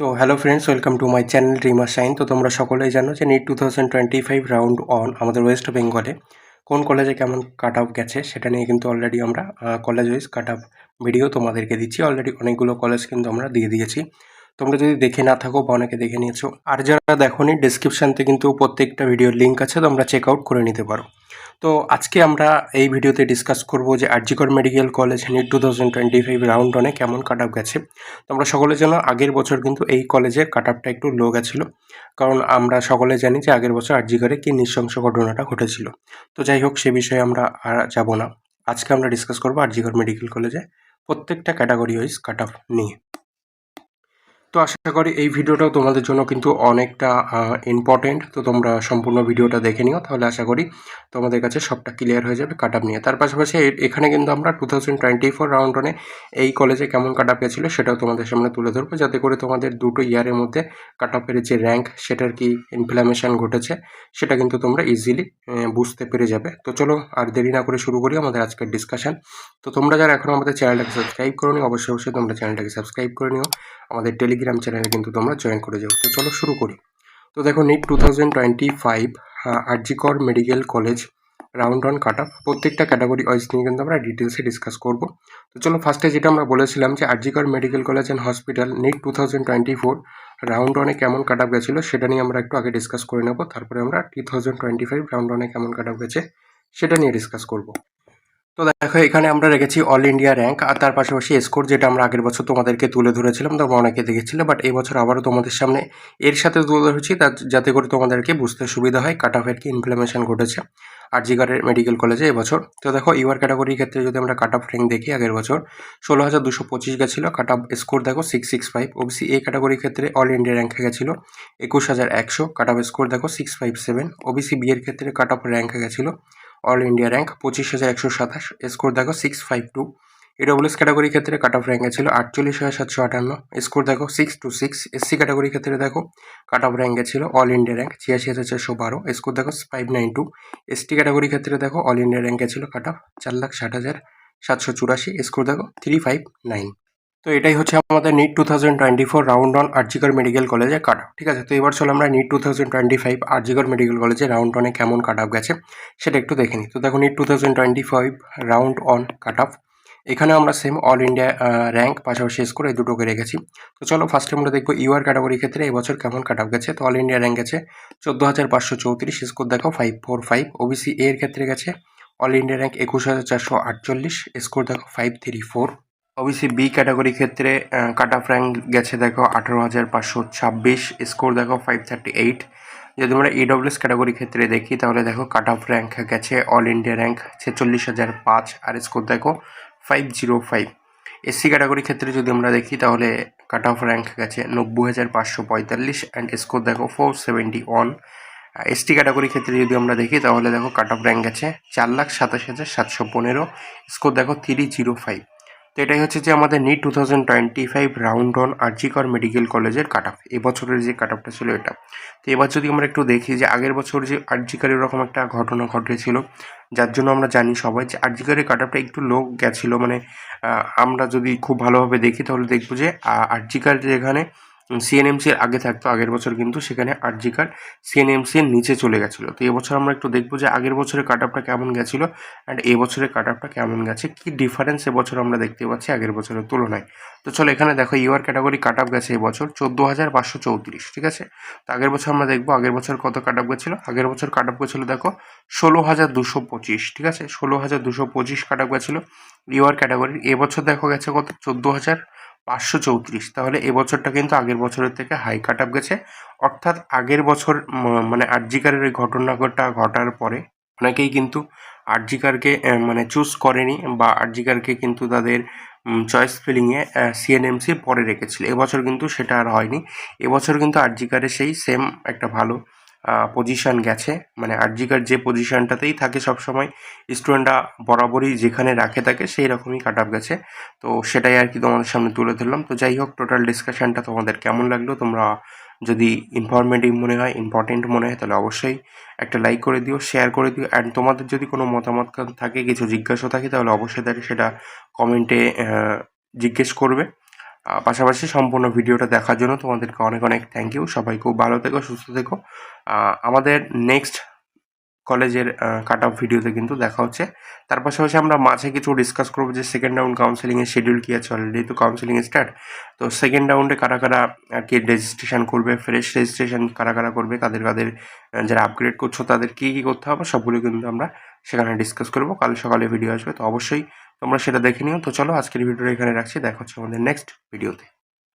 তো hello friends welcome to my channel Rima Sain তো তোমরা সকলেই জানো যে NEET two thousand twenty five round one আমাদের ওয়েস্ট বেঙ্গলে কোন কলেজে কেমন কাট অফ গেছে সেটা নিয়ে কিন্তু অলরেডি আমরা college wise cut off video তোমাদেরকে দিচ্ছি। অলরেডি অনেকগুলো কলেজ কিন্তু আমরা দিয়ে দিয়েছি। তোমরা যদি দেখে না থাকো বা অনেকে দেখে নিয়েছো, আর যারা দেখোনি ডিসক্রিপশানতে কিন্তু প্রত্যেকটা ভিডিওর লিঙ্ক আছে, তোমরা চেক আউট করে নিতে পারো। তো আজকে আমরা এই ভিডিওতে ডিসকাস করব যে RG Kar medical college NEET two thousand twenty five round অনে কেমন কাট অফ গেছে। তোমরা সকলে জানো, আগের বছর কিন্তু এই কলেজের কাট অফটা একটু লো গেছিল, কারণ আমরা সকলে জানি যে আগের বছর আরজিকরে কী নৃশংস ঘটনাটা ঘটেছিল। তো যাই হোক, সে বিষয়ে আমরা আর যাব না। আজকে আমরা ডিসকাস করব আরজিকর মেডিকেল কলেজে প্রত্যেকটা ক্যাটাগরি ওয়াইজ কাট অফ নিয়ে। তো আশা করি এই ভিডিওটাও তোমাদের জন্য কিন্তু অনেকটা ইম্পর্টেন্ট তো তোমরা সম্পূর্ণ ভিডিওটা দেখে নিও, তাহলে আশা করি তোমাদের কাছে সবটা ক্লিয়ার হয়ে যাবে কাট নিয়ে। তার পাশাপাশি এখানে কিন্তু আমরা two thousand twenty four round ওয়ানে এই কলেজে কেমন কাট আপ গেছিল সেটাও তোমাদের সামনে তুলে ধরবো, যাতে করে তোমাদের দুটো ইয়ারের মধ্যে কাট আপের যে র্যাঙ্ক সেটার কি ইনফ্লামেশন ঘটেছে সেটা কিন্তু তোমরা ইজিলি বুঝতে পেরে যাবে। তো চলো আর দেরি না করে শুরু করি আমাদের আজকের ডিসকাশন তো তোমরা যারা এখন আমাদের চ্যানেলটাকে সাবস্ক্রাইব করো অবশ্যই অবশ্যই তোমরা চ্যানেলটাকে সাবস্ক্রাইব করে নিও। আমাদের টেলিগ্রাম চ্যানেলে কিন্তু তোমরা জয়েন করে যাও। তো চলো শুরু করি। তো দেখো NEET two thousand twenty five RG Kar medical college round one cut up প্রত্যেকটা ক্যাটাগরি ওয়াইজ নিয়ে কিন্তু আমরা ডিটেলসে ডিসকাস করব। তো চলো ফার্স্টে যেটা আমরা বলেছিলাম যে RG Kar medical college and hospital NEET two thousand twenty four round ওয়ানে কেমন কাট আপ গেছিল সেটা নিয়ে আমরা একটু আগে ডিসকাস করে নেব। তারপরে আমরা two thousand twenty five round ওয়ানে কেমন কাট আপ গেছে সেটা নিয়ে ডিসকাস করব। তো দেখো, এখানে আমরা রেখেছি অল ইন্ডিয়া র্যাঙ্ক আর তার পাশাপাশি স্কোর যেটা আমরা আগের বছর তোমাদেরকে তুলে ধরেছিলাম, তোমরা অনেকে দেখেছিলে বাট এই বছর আবারও তোমাদের সামনে এর সাথে তুলে ধরেছি, তা যাতে করে তোমাদেরকে বুঝতে সুবিধা হয় কাট অফের কি ইনফ্লামেশন ঘটেছে, আর জিগারের মেডিকেল কলেজে এবছর। তো দেখো ইউআর ক্যাটাগরির ক্ষেত্রে যদি আমরা কাট অফ র্যাঙ্ক দেখি, আগের বছর ষোলো হাজার দুশো পঁচিশ গেছিল কাট অফ স্কোর দেখো six six five OBC A ক্যাটাগরির ক্ষেত্রে অল ইন্ডিয়া র্যাঙ্কে গেছিল একুশ হাজার একশো কাট অফ স্কোর দেখো six five seven OBC B এর ক্ষেত্রে কাট অফ র্যাঙ্কে গেছিল অল ইন্ডিয়া র্যাঙ্ক পঁচিশ হাজার একশো সাতাশ স্কোর দেখো সিক্স ফাইভ টু এডব্লিউএস ক্যাটাগরির ক্ষেত্রে কাট অফ র্যাঙ্কে ছিল আটচল্লিশ হাজার সাতশো আটান্ন স্কোর দেখো সিক্স টু সিক্স এসসি ক্যাটাগরির ক্ষেত্রে দেখো কাট অফ র্যাঙ্কে ছিল অল ইন্ডিয়া র্যাঙ্ক ছিয়াশি হাজার চারশো বারো স্কোর দেখো ফাইভ নাইন টু এসটি ক্যাটাগরির ক্ষেত্রে দেখো অল ইন্ডিয়া র্যাঙ্কে ছিল কাট অফ চার লাখ ষাট হাজার সাতশো চুরাশি স্কোর দেখো থ্রি ফাইভ নাইন তো এটাই হচ্ছে আমাদের NEET two thousand twenty four round one RG Kar medical কলেজে কাট ঠিক আছে? তো এবার চলো আমরা NEET two thousand twenty five RG Kar medical কলেজে রাউন্ড অনে কেমন কাট গেছে সেটা একটু দেখে নিই। তো দেখো NEET two thousand twenty five round one cut off এখানে আমরা সেম অল ইন্ডিয়া র্যাঙ্ক পাশাপাশি স্কোর এই দুটোকে রেখেছি। তো চলো ফার্স্টে আমরা দেখব ইউআর ক্যাটাগরির ক্ষেত্রে এবছর কেমন কাট গেছে। তো অল ইন্ডিয়া র্যাঙ্ক গেছে চোদ্দ হাজার পাঁচশো চৌত্রিশ স্কোর দেখো ফাইভ ফোর ফাইভ ওবিসি এর ক্ষেত্রে গেছে। অল ইন্ডিয়া র্যাঙ্ক একুশ হাজার চারশো আটচল্লিশ স্কোর দেখো five three four OBC B category ক্ষেত্রে কাট অফ র্যাঙ্ক গেছে দেখো আঠেরো হাজার পাঁচশো ছাব্বিশ, স্কোর দেখো ফাইভ থার্টি এইট যদি আমরা ইডব্লিউএস ক্যাটাগরি ক্ষেত্রে দেখি, তাহলে দেখো কাট অফ র্যাঙ্ক গেছে, অল ইন্ডিয়া র্যাঙ্ক ছেচল্লিশ হাজার পাঁচ, আর স্কোর দেখো five zero five SC category ক্ষেত্রে যদি আমরা দেখি, তাহলে কাট অফ র্যাঙ্ক গেছে নব্বই হাজার পাঁচশো পঁয়তাল্লিশ অ্যান্ড স্কোর দেখো four seventy one ST category ক্ষেত্রে যদি আমরা দেখি, তাহলে দেখো কাট অফ র্যাঙ্ক গেছে চার লাখ সাতাশ হাজার সাতশো পনেরো, স্কোর দেখো থ্রি জিরো ফাইভ তো এটাই হচ্ছে যে আমাদের NEET two thousand twenty five round one RG Kar medical কলেজের কাট অফ এবছরের যে কাট অফটা ছিল এটা। তো এবার যদি আমরা একটু দেখি যে আগের বছর যে আর্জিকার এরকম একটা ঘটনা ঘটেছিল, যার জন্য আমরা জানি সবাই যে আর্জিকারের কাট অফটা একটু লো গেছিল। মানে আমরা যদি খুব ভালোভাবে দেখি তাহলে দেখব যে আরজিকার যেখানে সিএনএমসির আগে থাকতো, আগের বছর কিন্তু সেখানে আরজিকার সিএনএমসির নিচে চলে গেছিল। তো এবছর আমরা একটু দেখব যে আগের বছরের কাট অফটা কেমন গেছিল অ্যান্ড এবছরের কাট অফটা কেমন গেছে, কী ডিফারেন্স এবছর আমরা দেখতে পাচ্ছি আগের বছরের তুলনায়। তো চলো এখানে দেখো ইউআর ক্যাটাগরি কাট অফ গেছে এবছর চোদ্দ হাজার পাঁচশো চৌত্রিশ, ঠিক আছে? তো আগের বছর আমরা দেখব আগের বছর কত কাট অফ গেছিল। আগের বছর কাট অফ গেছিল দেখো, ষোলো হাজার দুশো পঁচিশ, ঠিক আছে? ষোলো হাজার দুশো পঁচিশ কাট অফ গেছিল ইউআর ক্যাটাগরির এবছর দেখো গেছে কত? চোদ্দ হাজার পাঁচশো চৌত্রিশ। তাহলে এবছরটা কিন্তু আগের বছরের থেকে হাই কাট আপ গেছে। অর্থাৎ আগের বছর মানে আরজিকারের এই ঘটনাটা ঘটার পরে অনেকেই কিন্তু আরজিকারকে মানে চুজ করেনি বা আরজিকারকে কিন্তু তাদের চয়েস ফিলিংয়ে সিএনএমসি পরে রেখেছিল। এবছর কিন্তু সেটা আর হয়নি। এবছর কিন্তু আরজিকারে সেই সেম একটা ভালো পজিশন গেছে। মানে আরজিকার যে পজিশনটাতেই থাকে সবসময় স্টুডেন্টরা বরাবরই যেখানে রাখে থাকে সেই রকমই কাট আপ গেছে। তো সেটাই আর কি তোমাদের সামনে তুলে ধরলাম। তো যাই হোক টোটাল ডিসকাশনটা তোমাদের কেমন লাগল? তোমরা যদি ইনফরমেটিভ মনে হয় ইম্পর্টেন্ট মনে হয়, তাহলে অবশ্যই একটা লাইক করে দিও শেয়ার করে দিও। অ্যান্ড তোমাদের যদি কোনো মতামত থাকে, কিছু জিজ্ঞাসা থাকে, তাহলে অবশ্যই তাকে সেটা কমেন্টে জিজ্ঞেস করবে। পাশাপাশি সম্পূর্ণ ভিডিওটা দেখার জন্য তোমাদেরকে অনেক অনেক থ্যাংক ইউ সবাই খুব ভালো থেকো, সুস্থ থেকো। আমাদের নেক্সট কলেজের কাট অফ ভিডিওতে কিন্তু দেখা হচ্ছে। তার পাশাপাশি আমরা মাঝে কিছু ডিসকাস করব যে সেকেন্ড রাউন্ড কাউন্সিলিংয়ের শিডিউল কী আছে অলরেডি তো কাউন্সিলিং স্টার্ট তো সেকেন্ড রাউন্ডে কারা কারা আর কি রেজিস্ট্রেশন করবে ফ্রেশ রেজিস্ট্রেশন কারা কারা করবে কাদের কাদের যারা আপগ্রেড করছ, তাদের কী কী করতে হবে, সবগুলো কিন্তু আমরা সেখানে ডিসকাস করব। কাল সকালে ভিডিও আসবে। তো অবশ্যই তোমরা সেটা দেখে নিও। তো চলো আজকের ভিডিওটা এখানে রাখছি। দেখা হচ্ছে আমাদের নেক্সট ভিডিওতে